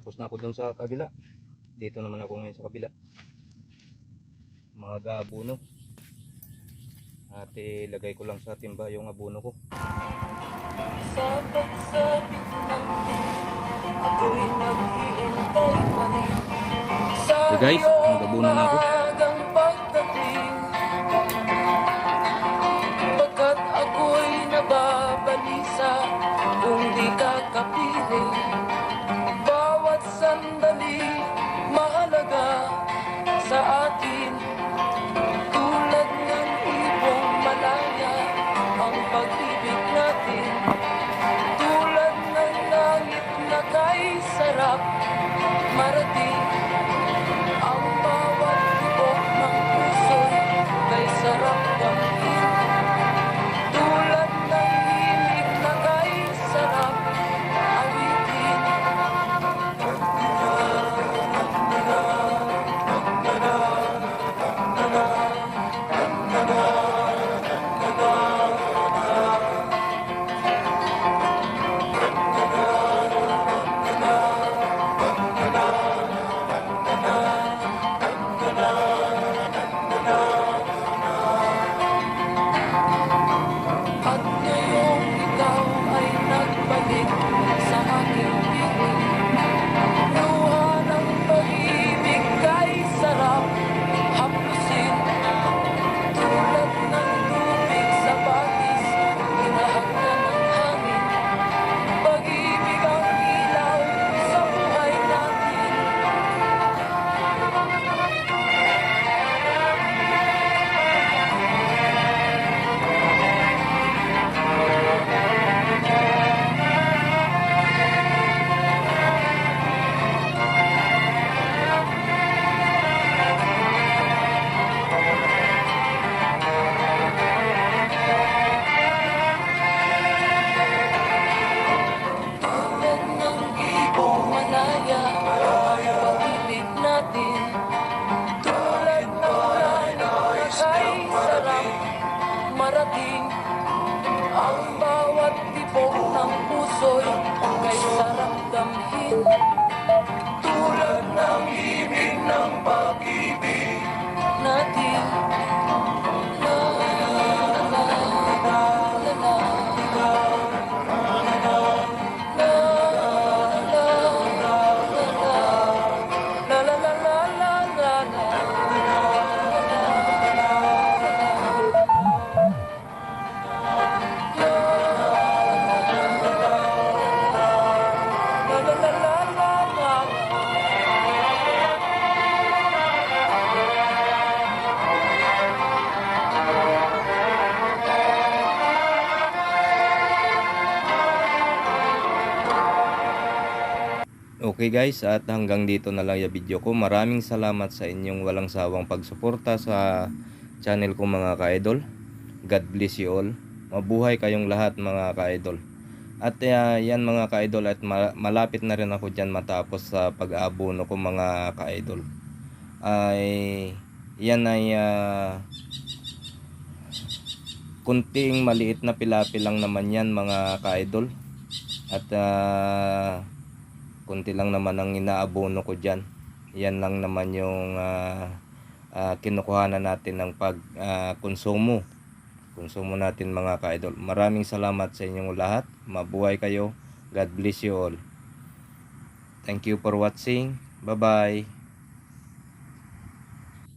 Tapos na ako dun sa kabila. Dito naman ako ngayon sa kabila. Mga gaabuno. At ilagay ko lang sa timba yung abuno ko. Sa pagsabit ng ako'y naghihintay pa rin So guys, nagabuno na ako. Tibok ng puso'y kay sarap Okay guys, at hanggang dito na lang yung video ko. Maraming salamat sa inyong walang sawang pagsuporta sa channel ko mga ka-idol. God bless you all. Mabuhay kayong lahat mga ka-idol. At uh, yan mga ka-idol at ma- malapit na rin ako dyan matapos sa pag-aabono ko mga ka-idol. Ay yan ay ah, kunting maliit na pilapi lang naman yan mga ka-idol. At ah, kunti lang naman ang inaabono ko dyan. Yan lang naman yung ah, ah, kinukuhanan natin ng pag-konsumo. konsumo natin mga ka-idol. Maraming salamat sa inyong lahat. Mabuhay kayo. God bless you all. Thank you for watching. Bye-bye.